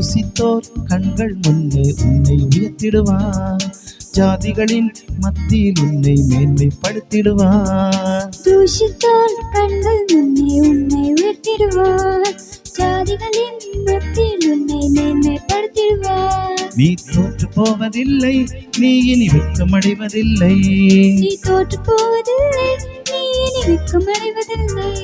தூசித்தோர் கண்கள் முன்னே உன்னை உயர்த்திடுவார். ஜாதிகளின் மத்தியில் உன்னை மேன்மைப்படுத்திடுவார். தூஷித்தோர் கண்கள் முன்னே உன்னை உயர்த்திடுவார். ஜாதிகளின் மத்தியில் உன்னை மேன்மைப்படுத்திடுவார். நீ தோற்று போவதில்லை நீ இனி வெட்கமடைவதில்லை. நீ தோற்று போவதில்லை நீ இனி வெட்கமடைவதில்லை.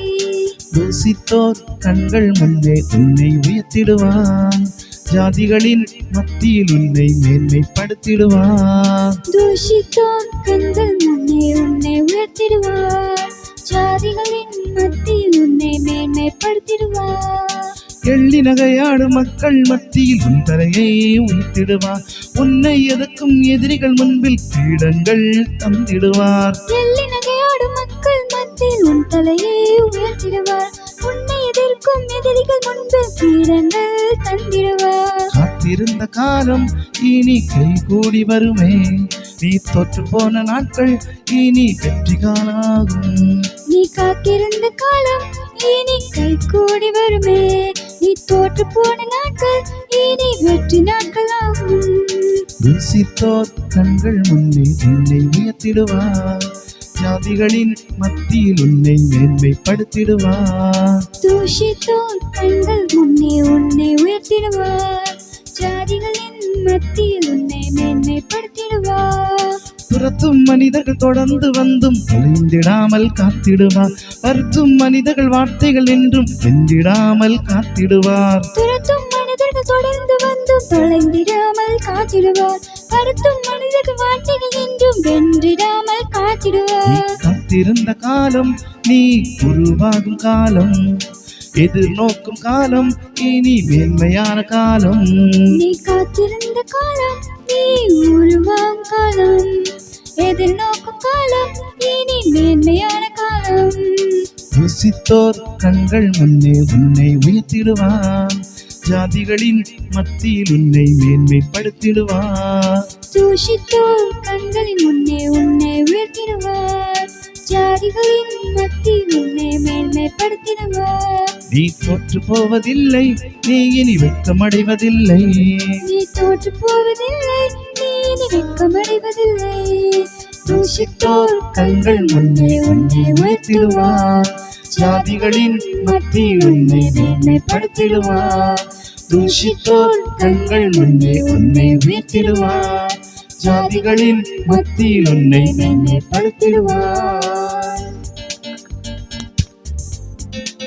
தூசித்தோர் கண்கள் முன்னே உன்னை உயர்த்திடுவார். ஜாதிகளின் மத்தியில் உன்னை மேன்மைப்படுத்திடுவார் தூஷித்தோர் கண்கள் முன்னே உன்னை உயர்த்திடுவார் ஜாதிகளின் மத்தியில் உன்னை மேன்மைப்படுத்திடுவார் எள்ளி நகையாடும் மக்கள் மத்தியில் உன் தலையை உயர்த்திடுவார் உன்னை எதற்கும் எதிரிகள் முன்பில் பீடங்கள் தந்திடுவார். எள்ளி நகையாடும் மக்கள் மத்தியில் உன் தலையை உயர்த்திடுவார். எதிர்க்கும் எதிரிகள் முன்பு பீடங்கள் தந்திடுவார் காத்திருந்த காலம் இனி கை கூடி வருமே. நீ தோற்று போன நாட்கள் இனி வெற்றி காலாகும் நீ காத்திருந்த காலம் இனி கை கூடி வருமே. நீ தோற்று போன நாட்கள் இனி வெற்றி நாட்கள் ஆகும் தூசித்தோர் கண்கள் முன்னே உன்னை உயர்த்திடுவார். ஜாதிகளின் மத்தியில் உன்னை மேன்மைப்படுத்திடுவார். தூஷித்தோர் கண்கள் முன்னே உன்னை உயர்த்திடுவார். ஜாதிகளின் மத்தியில் உன்னை மேன்மைப்படுத்திடுவார். துரத்தும் மனிதர்கள் தொடர்ந்து வந்தும் தொலைந்திடாமல் காத்திடுவார். வருத்தும் மனிதர்கள் வார்த்தைகள் என்றும் வென்றிடாமல் காத்திடுவார். துரத்தும் மனிதர்கள் தொடர்ந்து வந்து தொலைந்திடாமல் காத்திடுவார். வருத்தும் மனிதர்கள் வார்த்தைகள் என்றும் வென்றிடாமல் காத்திடுவார் காத்திருந்த காலம் நீ உருவாகும் காலம். எதிர்நோக்கும் காலம் இனி மேன்மையான காலம். நீ காத்திருந்த காலம் நீ உருவாகும் காலம். எதிர்நோக்கும் காலம் இனி மேன்மையான காலம். ருசித்தோர் கண்கள் முன்னே உன்னை உயர்த்திடுவார் ஜாதிகளின் மத்தியில் உன்னை மேன்மைப்படுத்திடுவார் தூஷித்தோர் கண்களின் முன்னே ஜாதிகளின் மத்தியில் உன்னை மேன்மைப்படுத்திடுவார் நீ தோற்று போவதில்லை நீ இனி வெட்கமடைவதில்லை. நீ தோற்று போவதில்லை நீ இனி வெட்கமடைவதில்லை. தூசித்தோர் கண்கள் முன்னே உன்னை உயர்த்திடுவார் ஜாதிகளின் மத்தியில் உன்னை மேன்மைப்படுத்திடுவார் தூஷித்தோர் கண்கள் முன்னே உன்னை உயர்த்திடுவார் ஜாதிகளின் மத்தியில் உன்னை மேன்மைப்படுத்திடுவார் you